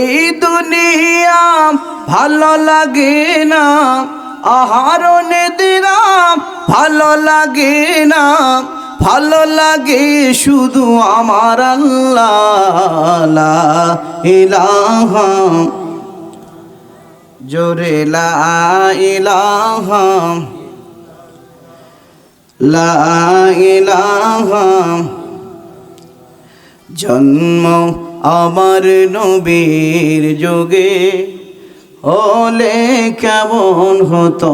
এই দুনিয়া ভালো লাগে না আহার দিলাম ভালো লাগে না, ভালো লাগে শুধু আমার আল্লাহ জোরে লা ইলাহা লা ইলাহা। জন্ম আমার নবীর যোগে হলে কেমন হতো?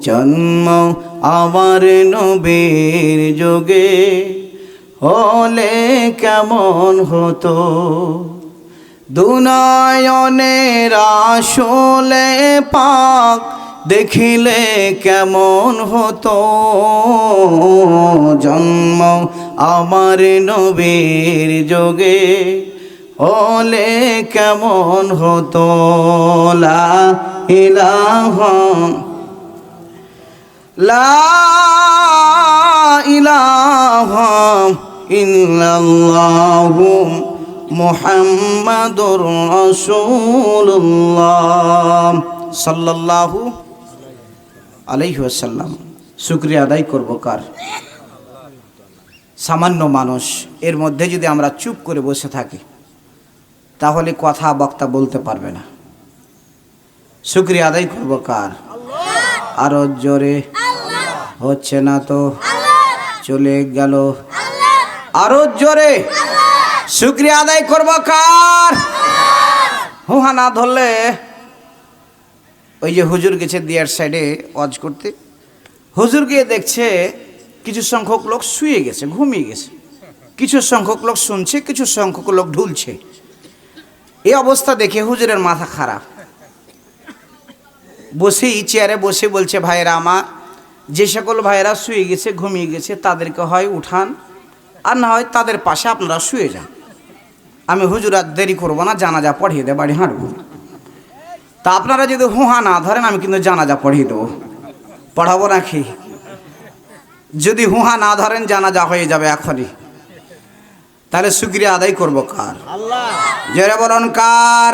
জন্ম আমার নবীর যোগে হলে কেমন হতো? দুনয়নের আসলে পাক দেখিলে কেমন হতো? জন্ম আমার নবীর যোগে হলে কেমন হতো? লা ইলাহা লা ইলাহা ইল্লাল্লাহু মুহাম্মাদুর রাসূলুল্লাহ। সাল্লাল্লাহু আলাইহি ওয়াসাল্লাম। শুকরিয়া আদায় করব কার? সামান্য মানুষ এর মধ্যে যদি আমরা চুপ করে বসে থাকি তাহলে কথা বক্তা বলতে পারবে না। শুক্রিয়া আদায় করব কার? আরও জোরে। হচ্ছে না তো। চলে গেল। আরও জোরে। শুক্রিয়া আদায় করব কার? হুহা না ধরলে ওই যে হুজুর গেছে দিয়ার সাইডে ওয়াজ করতে। হুজুর গিয়ে দেখছে কিছু সংখ্যক লোক শুয়ে গেছে, ঘুমিয়ে গেছে। কিছু সংখ্যক লোক শুনছে, কিছু সংখ্যক লোক ঢুলছে। এই অবস্থা দেখে হুজুরের মাথা খারাপ। বসেই চেয়ারে বসে বলছে, ভাইয়েরা আমার, যে সকল ভাইয়েরা শুয়ে গেছে, ঘুমিয়ে গেছে, তাদেরকে হয় উঠান, আর না হয় তাদের পাশে আপনারা শুয়ে যান। আমি হুজুর আর দেরি করব না, জানাজা পড়িয়ে দে, বাড়ি হাঁটবো। তা আপনারা যদি হুহা না ধরেন, আমি কিন্তু জানাজা পড়িয়ে দেবো। পড়াবো নাকি? যদি হুহা না ধরেন জানাজা হয়ে যাবে এখনই। তাহলে শুক্রিয়া আদায় করব কার? জোরে বলুন কার?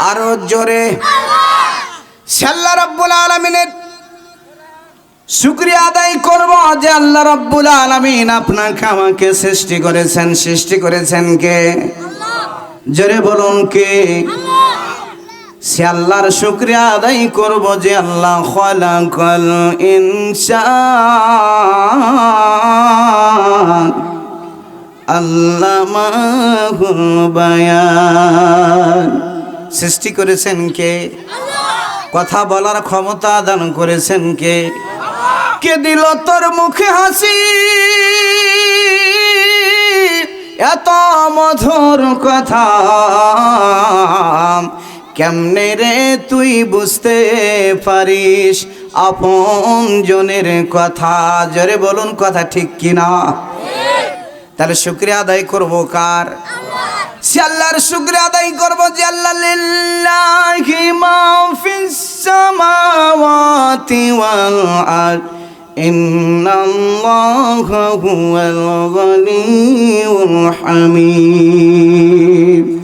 আরও জোরে। সাল্লা রব্বুল আলমিনের শুক্রিয়া আদায় করব যে আল্লাহ রব্বুল আলমিন আপনাকে আমাকে সৃষ্টি করেছেন সৃষ্টি করেছেন কে? জোরে বলুন কে? সে আল্লাহর শুক্রিয়া আদায় করব যে আল্লাহ খলাকল ইনসান। আল্লামাহুল বায়ান। সৃষ্টি করেছেন কে? কথা বলার ক্ষমতা দান করেছেন কে? কে দিল তোর মুখে হাসি? এত মধুর কথা। কেমনে রে তুই বুঝতে পারিস? আপন জনের কথা, জোরে বলুন কথা ঠিক কিনা? তাহলে শুক্রিয়া আদায় করব কার? সে আল্লাহর শুক্রিয়া আদায় করব আরদ। ইন্নাল্লাহা গনিয়ুল হামিদ।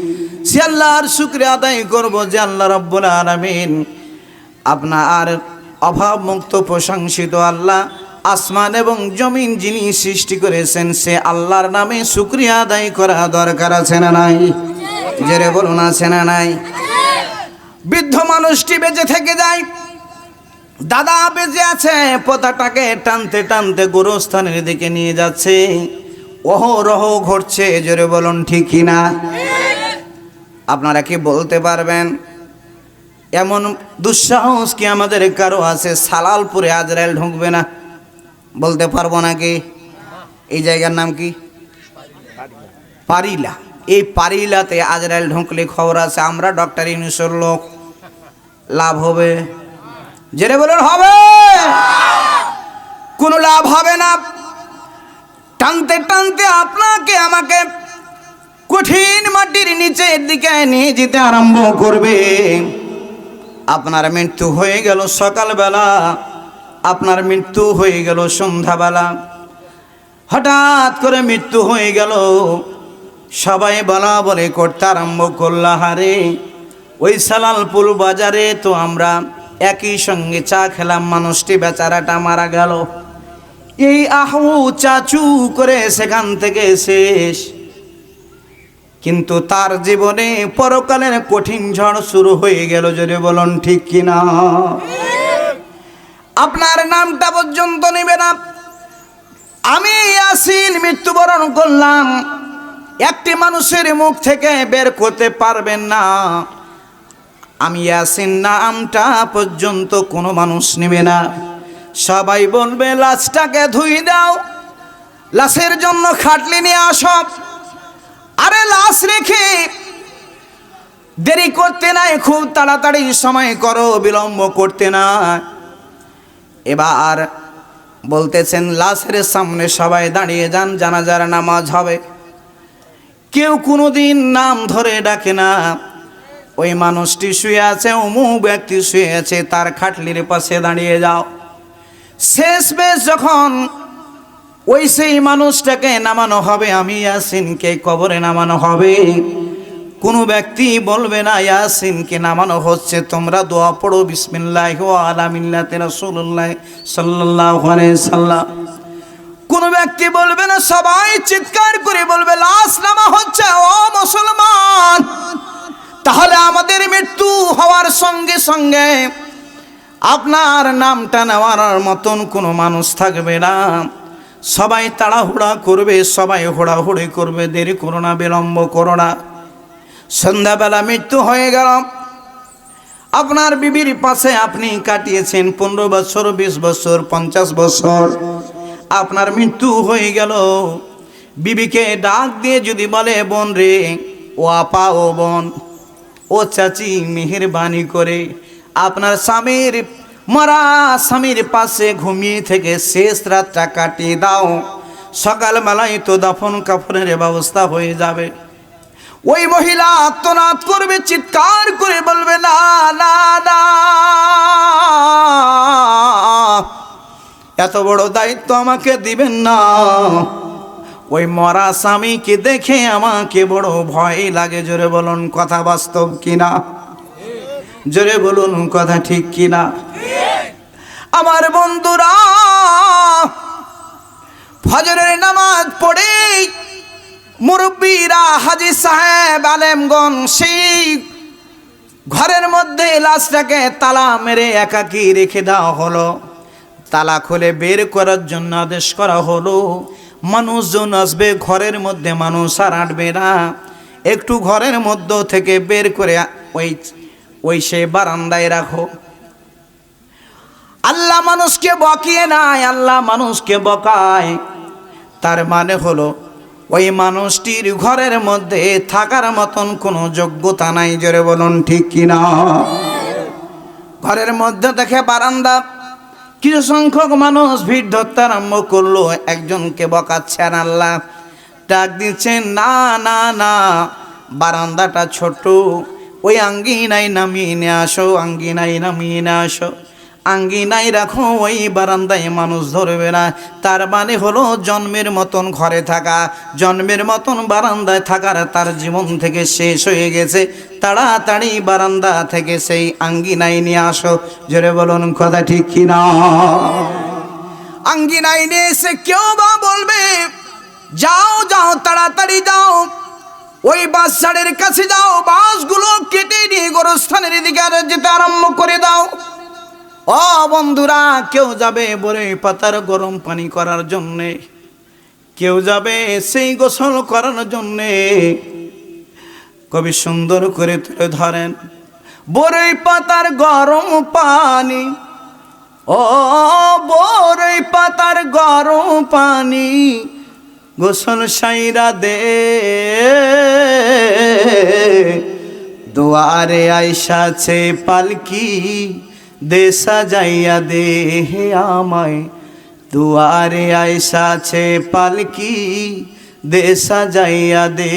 সে আল্লাহর শুক্রিয়া আদায় করব যে আল্লাহ রব্বুল আলামিন আপনার অভাব মুক্ত প্রশংসিত আল্লাহ আসমান এবং জমিন যিনি সৃষ্টি করেছেন, সে আল্লাহর নামে শুক্রিয়া আদায় করা দরকার আছে না নাই? জেরে বলুন, আছে না নাই? বৃদ্ধ মানুষটি বেঁচে থেকে যায়, দাদা বেঁচে আছে, পোতাটাকে টানতে টানতে গোরস্থানের দিকে নিয়ে যাচ্ছে। অহরহ ঘটছে, জোরে বলুন ঠিকই না আপনারা কি বলতে পারবেন? এমন দুঃসাহস কি আমাদের কারও আছে? সালালপুরে আজরাইল ঢুকবে না? বলতে পারব নাকি? এই জায়গার নাম কি? পারিলা। এই পারিলাতে আজরাইল ঢুকলে খবর আছে, আমরা ডক্টর ইউনুসের লোক। লাভ হবে? জেনে বলুন, হবে! কোনো লাভ হবে না। টানতে টানতে আপনাকে আমাকে কঠিন মাটির নিচের দিকে নিয়ে যেতে আরম্ভ করবে। আপনার মৃত্যু হয়ে গেল সকালবেলা, আপনার মৃত্যু হয়ে গেল সন্ধ্যাবেলা। হঠাৎ করে মৃত্যু হয়ে গেল। সবাই বলা বলে করতে আরম্ভ করল হারে ওই সালালপুর বাজারে তো আমরা একই সঙ্গে চা খেলাম, মানুষটি বেচারাটা মারা গেল। এই আহু চাচু করে সেখান থেকে শেষ। কিন্তু তার জীবনে পরকালের কঠিন ঝড় শুরু হয়ে গেল যদি বলুন ঠিক কিনা? আপনার নামটা পর্যন্ত নেবে না। আমি আসিন মৃত্যুবরণ করলাম। একটি মানুষের মুখ থেকে বের করতে পারবেন না। আমি ইয়াসিন নামটা পর্যন্ত কোনো মানুষ নেবে না। সবাই বলবে, লাশটাকে ধুই দাও। লাশের জন্য খাটলি নিয়ে আসো। আরে লাশ রেখে দেরি করতে নাই, খুব তাড়াতাড়ি সময় করো, বিলম্ব করতে না এবার বলতেছেন, লাশের সামনে সবাই দাঁড়িয়ে যান, জানাজার নামাজ হবে। কেউ কোনোদিন নাম ধরে ডাকে না। ওই মানুষটি শুয়ে আছে, অমুক ব্যক্তি শুয়ে আছে, তার খাটলির পাশে দাঁড়িয়ে যাও। শেষ বেশ যখন ওই সেই মানুষটাকে নামানো হবে। আমি ইয়াসিনকে কবরে নামানো হবে। কোনো ব্যক্তি বলবে না, ইয়াসিনকে নামানো হচ্ছে, তোমরা দোয়া পড়ো, বিসমিল্লাহ আলামিল্লাতে রাসূলুল্লাহ সাল্লাল্লাহু আলাইহি সাল্লাম। কোনো ব্যক্তি বলবে না, সবাই চিৎকার করে বলবে, লাশ নামা হচ্ছে, ও মুসলমান! তাহলে আমাদের মৃত্যু হওয়ার সঙ্গে সঙ্গে আপনার নামটা নেওয়ার মতন কোনো মানুষ থাকবে না। সবাই তাড়াহুড়া করবে, সবাই হোড়াহুড়ি করবে, দেরি করো না, বিলম্ব করো না। সন্ধ্যাবেলা মৃত্যু হয়ে গেল। আপনার বিবির পাশে আপনি কাটিয়েছেন পনেরো বছর, বিশ বছর, পঞ্চাশ বছর। আপনার মৃত্যু হয়ে গেল। বিবিকে ডাক দিয়ে যদি বলে, বোন রে, ও আপা, ও বোন, ও চাচি মেহেরবানি করে, আপনার স্বামীর মরা স্বামীর পাশে ঘুমিয়ে থেকে শেষ রাতটা কাটিয়ে দাও। সকালবেলায় তো দাফন কাফনের ব্যবস্থা হয়ে যাবে। ওই মহিলা আত্মনাদ করবে, চিৎকার করে বলবে, না না না। এত বড় দায়িত্ব আমাকে দিবেন না। ওই মরা স্বামীকে দেখে আমাকে বড় ভয় লাগে। জোরে বলুন, কথা বাস্তব কিনা? জোরে বলুন, কথা ঠিক কিনা? আমার বন্ধুরা, ফজরের নামাজ পড়ে মুরব্বীরা হাজি সাহেব আলেমগণ সেই ঘরের মধ্যে লাশটাকে তালা মেরে একাকি রেখে দেওয়া হলো। তালা খুলে বের করার জন্য আদেশ করা হলো, মানুষজন আসবে ঘরের মধ্যে, মানুষ আর আঁটবে না। একটু ঘরের মধ্য থেকে বের করে ওই ওই সে বারান্দায় রাখো। আল্লাহ মানুষকে বকিয়ে নাই, আল্লাহ মানুষকে বকায়। তার মানে হলো, ওই মানুষটির ঘরের মধ্যে থাকার মতন কোনো যোগ্যতা নাই, জোরে বলুন ঠিক কিনা? ঘরের মধ্যে দেখে বারান্দা, কিছু সংখ্যক মানুষ ভিড় ধরতে আরম্ভ করল, একজনকে বকাচ্ছেন আল্লাহ ডাক দিচ্ছেন, না না না, বারান্দাটা ছোট ওই আঙ্গিনাই নামিয়ে নিয়ে আসো আঙ্গিনাই নামিয়ে নিয়ে আসো। আঙ্গিনাই রাখো, ওই বারান্দায় মানুষ ধরবে না। তার মানে হলো, জন্মের মতন ঘরে থাকা, জন্মের মতন বারান্দায় থাকার তার জীবন থেকে শেষ হয়ে গেছে। তাড়াতাড়ি বারান্দা থেকে সেই আঙ্গিনাই নিয়ে আসো। জোরে বলুন, কথা ঠিক কিনা আঙ্গিনাই নিয়ে এসে কেউ বা বলবে, যাও যাও, তাড়াতাড়ি যাও। ওই বাস ছাড়ের কাছে যাও বাসগুলো কেটে নিয়ে গোরস্থানের দিকে আর যেতে আরম্ভ করে দাও। ও বন্ধুরা, কেউ যাবে বরে পাতার গরম পানি করার জন্যে। কেউ যাবে সেই গোসল করার জন্যে। কবি সুন্দর করে তুলে ধরেন বরই পাতার গরম পানি ও বরই পাতার গরম পানি, গোসল সাইরা দে। দুয়ারে আইসাছে পালকি দে সাজাইয়া দে হে আমায়। দুয়ারে আইসাছে পালকি, দে সাজাইয়া দে।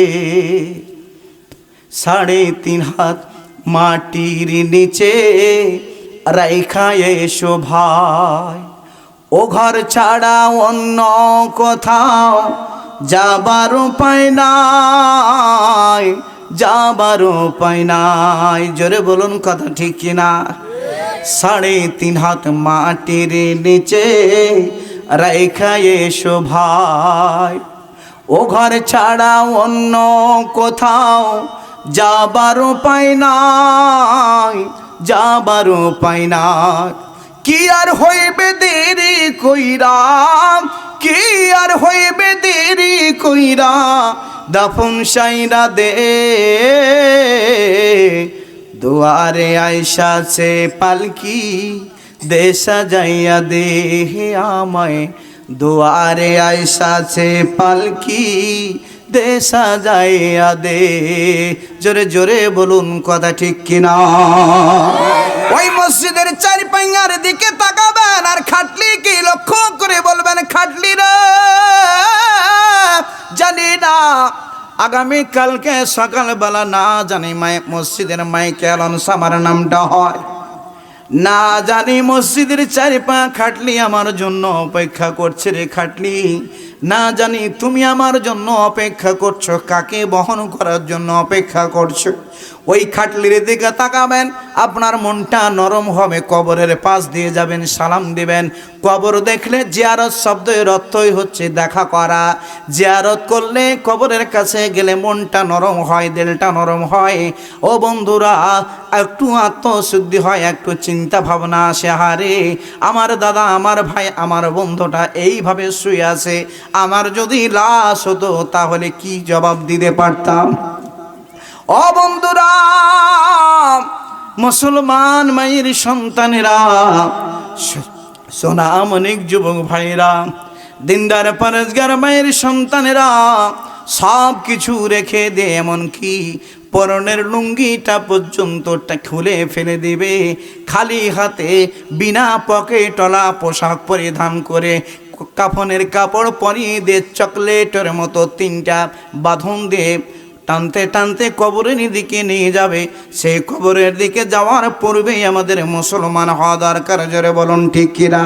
সাড়ে তিন হাত মাটির নিচে রাইখা এসো ভাই। ও ঘর ছাড়া অন্য কোথাও যাবার উপায় নাই, যাবার উপায় নাই। জোরে বলুন কথা ঠিক কিনা? সাড়ে তিন হাত মাটির নিচে রেখা এসো ভাই। ও ঘর ছাড়া অন্য কোথাও যাবার উপায় নাই, যাবার উপায় নাই। কি আর হইবে দেরি কইরা, কি আর হইবে দেরি কইরা, দাফন সাইরা দে। দুয়ারে আয়সা সে পালকি, দেশা যাইয়া দে আমায়। দুয়ারে আয়সা সে পালকি, দেশা যাইয়া দে। জোরে জোরে বলুন কথা ঠিক কিনা। ওই মসজিদের চারি পাইয়ার দিকে তাকাবেন আর খাটলি কি লক্ষ্য করে বলবেন, খাটলি রে। জানি না আগামী কালকে সকালবেলা না জানি মায়ে মসজিদের মাইকে আলনস আমার নামটা হয়। না জানি মসজিদের চারি পা খাটলি আমার জন্য অপেক্ষা করছে রে খাটলি। না জানি তুমি আমার জন্য অপেক্ষা করছ, কাকে বহন করার জন্য অপেক্ষা করছ? ওই খাটলির দিকে তাকাবেন, আপনার মনটা নরম হবে, কবরের পাশ দিয়ে যাবেন, সালাম দিবেন। কবর দেখলে জিয়ারত শব্দের অর্থই হচ্ছে দেখা করা। জিয়ারত করলে কবরের কাছে গেলে মনটা নরম হয়, দিলটা নরম হয়। ও বন্ধুরা, একটু আত্মশুদ্ধি হয়, একটু চিন্তা ভাবনা আসে, হারে। আমার দাদা, আমার ভাই, আমার বন্ধুটা এইভাবে শুয়ে আছে। আমার যদি লাশ হতো, তাহলে কি জবাব দিতে পারতাম? ও বন্ধুরা, মুসলমান মায়ের সন্তানেরা সোনাম অনেক যুবক ভাইরা, দিনদার পরেজগার মায়ের সন্তানেরা, সব কিছু রেখে দে এমনকি পরনের লুঙ্গিটা পর্যন্ত খুলে ফেলে দেবে। খালি হাতে বিনা পকেটলা পোশাক পরিধান করে কাফনের কাপড় পরিয়ে দিয়ে চকলেটের মতো তিনটা বাঁধন দিয়ে টানতে টানতে কবরের দিকে নিয়ে যাবে। সেই কবরের দিকে যাওয়ার পূর্বেই আমাদের মুসলমান হওয়া দরকার। জোরে বলুন, ঠিক কিনা?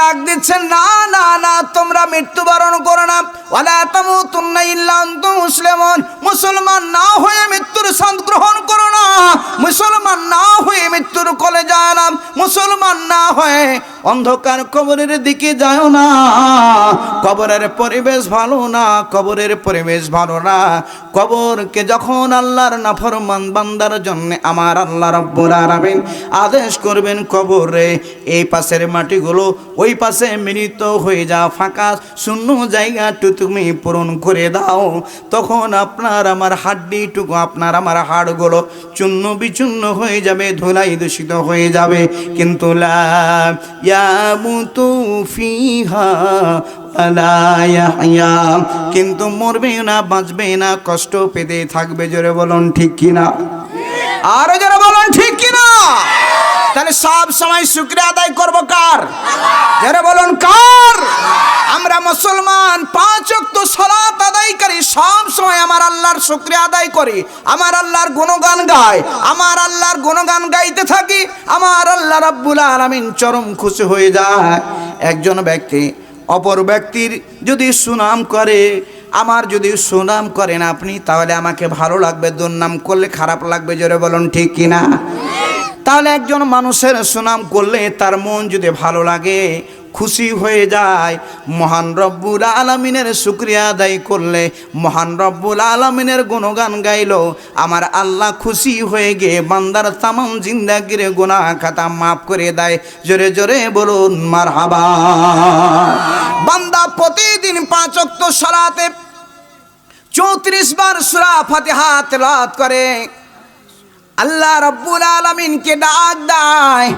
ডাক দিচ্ছেন, না না না, তোমরা মৃত্যুবরণ করো না। ওয়ালা তামুতুন্না ইল্লা আনতুম মুসলিমুন। মুসলমান না হয়ে মৃত্যুর স্বাদ গ্রহণ করো না। মুসলমান না হয়ে মৃত্যুর কোলে যায় না। মুসলমান না হয়ে অন্ধকার কবরের দিকে যায় না। কবরের পরিবেশ ভালো না, কবরের পরিবেশ ভালো না। কবরকে যখন আল্লাহর নাফরমান বান্দার জন্য আমার আল্লাহ রব্বুল আলামিন আদেশ করবেন কবরে, এই পাশের মাটিগুলো ওই পাশে মিলিত হয়ে যা ফাঁকা, শূন্য জায়গাটু তুমি পূরণ করে দাও। তখন আপনার আমার হাড্ডিটুকু, আপনার আমার হাড়গুলো চূর্ণ বিচূর্ণ হয়ে যাবে, ধুলাই দূষিত হয়ে যাবে। কিন্তু কিন্তু মরবে না, বাঁচবে না, কষ্ট পেতে থাকবে, জোরে বলুন ঠিক কিনা? আরও জোরে বলুন ঠিক কিনা? তাহলে সব সময় শুক্রিয়া আদায় করব কার? জোরে বলুন, কার? আমরা মুসলমান, পাঁচ ওয়াক্ত সালাত আদায় করি, সব সময় আমার আল্লাহর শুক্রিয়া আদায় করি, আমার আল্লাহর গুণগান গাই, আমার আল্লাহর গুণগান গাইতে থাকি, আমার আল্লাহ রাব্বুল আলামিন চরম খুশি হয়ে যায়। একজন ব্যক্তি, অপর ব্যক্তির যদি সুনাম করে, আমার যদি সুনাম করেন আপনি, তাহলে আমাকে ভালো লাগবে, দুর্নাম করলে খারাপ লাগবে, জোরে বলুন, ঠিক কিনা? তাহলে একজন মানুষের সুনাম করলে তার মন যদি ভালো লাগে, খুশি হয়ে যায়। মহান রব্বুল আলমিনের শুক্রিয়া আদায় করলে, মহান রব্বুল আলমিনের গুণগান গাইল, আমার আল্লাহ খুশি হয়ে গিয়ে বান্দার তামাম জিন্দাগির গুণা খাতা মাফ করে দেয়। জোরে জোরে বলুন মার হাবা বান্দা প্রতিদিন পাঁচ অক্ত সরাতে চৌত্রিশ বার সুরা ফাতিহা তেলাওয়াত করে। আল্লাহ রব্বুল আলমিনকে ডাক দেয়।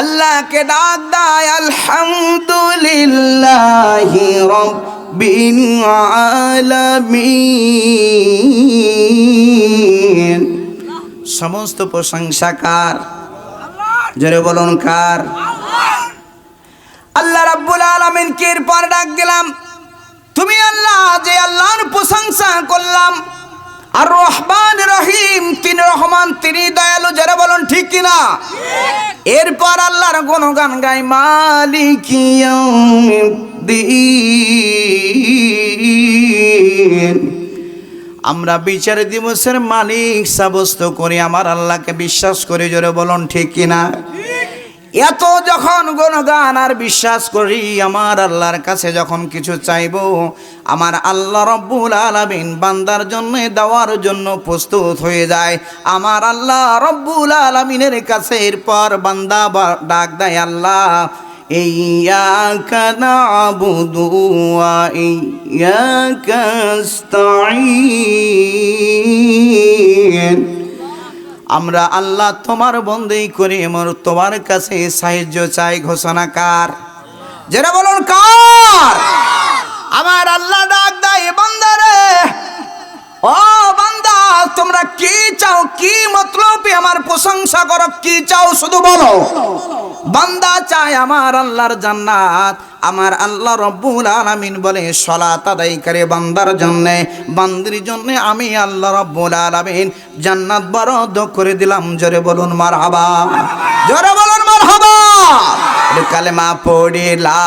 আল্লাহকে ডাক দেয়, আলহামদুলিল্লাহ রব্বিল আলামিন। সমস্ত প্রশংসা কার? জোরে বলুন কার? আল্লাহ রাব্বুল আলামিনকে এরপর ডাক দিলাম, তুমি আল্লাহ যে আল্লাহর প্রশংসা করলাম আর রহমান রহিম তিনি রহমান, তিনি দয়ালু, যারা বলুন ঠিক কিনা? এরপর আল্লাহর গান গাই মালিক আমরা বিচার দিবসের মালিক সাব্যস্ত করি, আমার আল্লাহকে বিশ্বাস করে, জোরে বলুন ঠিক কিনা? এত যখন গুণগান আর বিশ্বাস করি আমার আল্লাহর কাছে যখন কিছু চাইবো আমার আল্লাহ রব্বুল আলামিন বান্দার জন্য দেওয়ার জন্য প্রস্তুত হয়ে যায় আমার আল্লাহ রব্বুল আলামিনের কাছে এরপর বান্দা বা- ডাক দেয় আল্লাহ إياك نعبد وإياك نستعين আমরা আল্লাহ তোমার বন্দেই করি মোর তোমার কাছে সাহায্য চাই, ঘোষণা কার? যেটা বলুন কার? আমার আল্লাহ ডাক দেয় বান্দারে ও বান্দা, তোমরা কি চাও, কি মতলবে আমার প্রশংসা করো, কি চাও শুধু বলো। বান্দা চায় আমার আল্লাহর জান্নাত। আমার আল্লাহ রব্বুল আলামিন বলে, সলাত করে বান্দার জন্য, বান্দির জন্য আমি আল্লাহ রব্বুল আলামিন জান্নাত বরাদ্দ করে দিলাম। জোরে বলুন মার হাবা জোরে বলুন, মারহাবা। কালেমা পড়ে, লা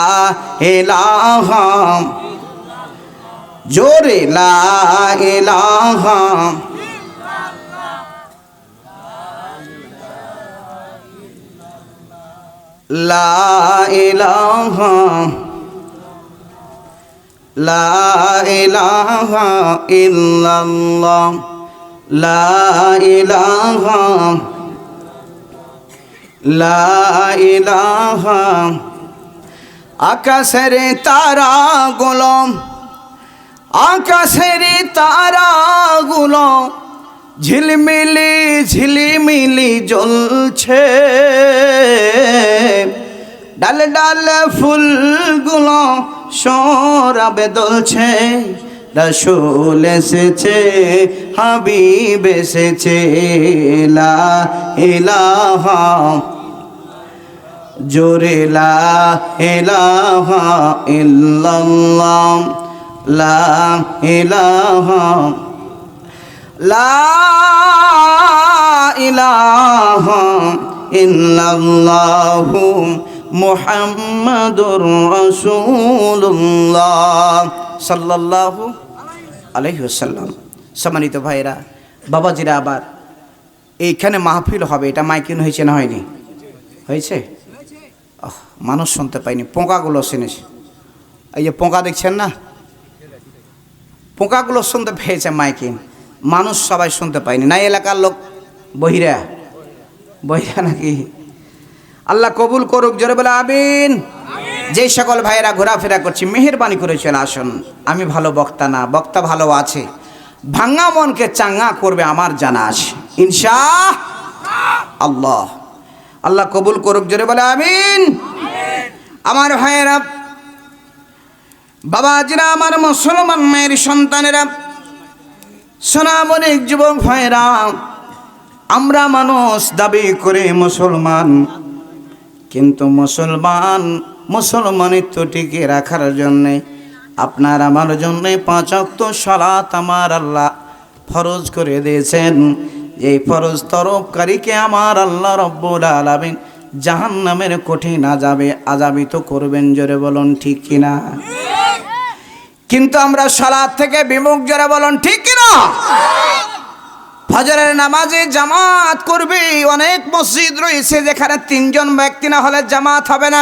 ইলাহা জোরে, লা ইলাহা লা ইলাহা লা ইলাহা ইল্লাল্লাহ লা ইলাহা লা ইলাহা। আকাশের তারা গোলম আকাশের তারাগুলো ঝিলমিলি, ঝিলিমিলি জ্বলছে। ডাল ডাল ফুলগুলো সরাবে দলছে। রসুল এসেছে, হাবিব এসেছে, লা ইলাহা, জোরে লা ইলাহা ইল্লাল্লাহ, লা ইলাহা ইল্লাল্লাহু মুহাম্মাদুর রাসূলুল্লাহ সাল্লাল্লাহু আলাইহি ওয়াসাল্লাম। সম্মানিত ভাইরা বাবাজিরা আবার, এইখানে মাহফিল হবে, এটা মাইকিন হয়েছে না হয়নি? হয়েছে? মানুষ শুনতে পাইনি, পোকাগুলো শুনেছে। এই যে পোকা দেখছেন না? পোকাগুলো শুনতে পেয়েছে মাইকিন। মানুষ সবাই শুনতে পায়নি। না এলাকার লোক বহিরা। বহিরা নাকি? আল্লাহ কবুল করুক জোরে বলে আমিন। যে সকল ভাইয়েরা ঘোরাফেরা করছি মেহেরবানি করেছেন আসুন। আমি ভালো বক্তা না বক্তা ভালো আছে। ভাঙ্গা মনকে চাঙ্গা করবে আমার জানা আছে। ইনশা আল্লাহ। আল্লাহ কবুল করুক জোরে বলে আমিন। আমার ভাইয়েরা বাবা বাবাজিরা আমার মুসলমান মেয়ের সন্তানেরা সোনাম অনেক যুবক ভাইরা, আমরা মানুষ দাবি করে মুসলমান। কিন্তু মুসলমান, মুসলমানিত্ব টিকে রাখার জন্যে, আপনার আমার জন্যে পাঁচ অক্ত সলাত আমার আল্লাহ ফরজ করে দিয়েছেন। এই ফরজ তরফকারীকে আমার আল্লাহ রব্বুল আলামিন জাহান নামের কঠিন আজাবে আজাবিত করবেন, জোরে বলুন ঠিক কিনা? কিন্তু আমরা সালাদ থেকে বিমুখ জোরে বলুন, ঠিক কিনা? ফজরের নামাজে জামাত করবে, অনেক মসজিদ রয়েছে যেখানে তিনজন ব্যক্তি না হলে জামাত হবে না।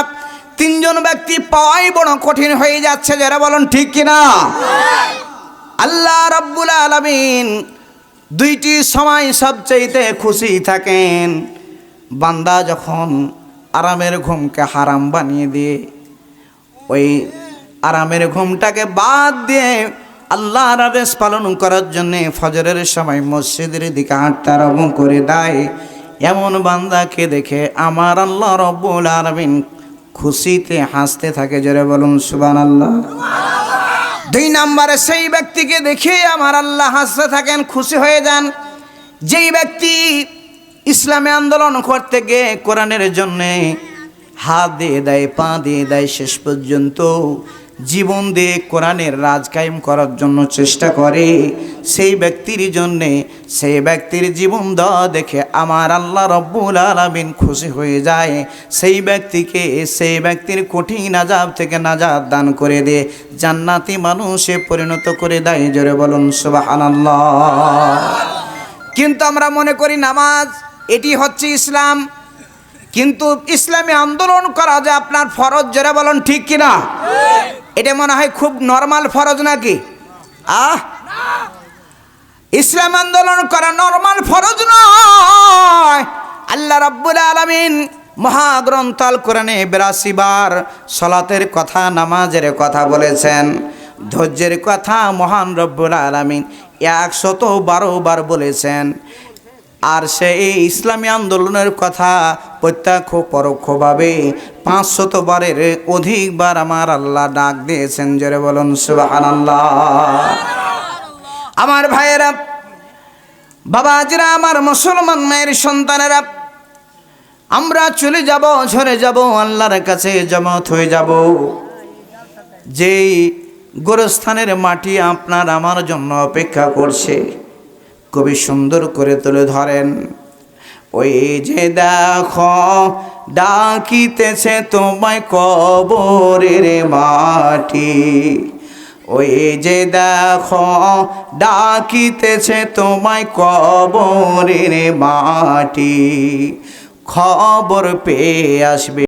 তিনজন ব্যক্তি পাওয়াই বড় কঠিন হয়ে যাচ্ছে যারা বলুন, ঠিক কিনা? আল্লাহ রব্বুল আলমিন দুইটি সময় সবচেয়েতে খুশি থাকেন। বান্দা যখন আরামের ঘুমকে হারাম বানিয়ে দিয়ে ওই আরামের ঘুমটাকে বাদ দিয়ে আল্লাহর আদেশ পালন করার জন্যে ফজরের সময় মসজিদের দিকে হাঁটতে আরম্ভ করে দেয়। এমন বান্দাকে দেখে আমার আল্লাহ রব্বুল আলমিন খুশিতে হাসতে থাকে, জোরে বলুন সুবান আল্লাহ দুই নম্বরে সেই ব্যক্তিকে দেখে আমার আল্লাহ হাসতে থাকেন, খুশি হয়ে যান। যেই ব্যক্তি ইসলামে আন্দোলন করতে গিয়ে কোরআনের জন্যে হাত দিয়ে দেয়, পা দিয়ে দেয় শেষ পর্যন্ত জীবন দিয়ে কোরআনের রাজ কায়েম করার জন্য চেষ্টা করে। সেই ব্যক্তির জন্যে, সেই ব্যক্তির জীবন দেওয়া দেখে আমার আল্লাহ রব্বুল আলমিন খুশি হয়ে যায়। সেই ব্যক্তিকে, সেই ব্যক্তির কঠিন আজাব থেকে নাজাদ দান করে দিয়ে জান্নাতি মানুষে পরিণত করে দেয়, জোরে বলুন সুবাহ কিন্তু আমরা মনে করি নামাজ, এটি হচ্ছে ইসলাম। কিন্তু ইসলামী আন্দোলন করা যে আপনার ফরজ, জোরে বলুন ঠিক কিনা? এটা মনে হয় খুব নর্মাল ফরজ নাকি? আহ? ইসলাম আন্দোলন করা নর্মাল ফরজ নয়। আল্লাহ রাব্বুল আলামিন মহাগ্রন্থ আল কোরআনে বিরাশি বার সলাতের কথা, নামাজের কথা বলেছেন। ধৈর্যের কথা মহান রব্বুল আলামিন একশত বারো বার বলেছেন। আর সে এই ইসলামী আন্দোলনের কথা প্রত্যক্ষ পরোক্ষভাবে পাঁচশত বারের অধিকবার আমার আল্লাহ ডাক দিয়েছেন, জোরে বলুন, সুবহানাল্লাহ। আমার ভাইয়েরা বাবা বাবাজিরা, আমার মুসলমান মায়ের সন্তানেরা, আমরা চলে যাব, ঝরে যাব, আল্লাহর কাছে জমত হয়ে যাব। যেই গোরস্থানের মাটি আপনার আমার জন্য অপেক্ষা করছে। খুবই সুন্দর করে তুলে ধরেন। ওই যে দেখো, ডাকিতেছে তোমায় কবরের মাটি। ওই যে দেখো, ডাকিতেছে তোমায় কবরের মাটি। খবর পেয়ে আসবে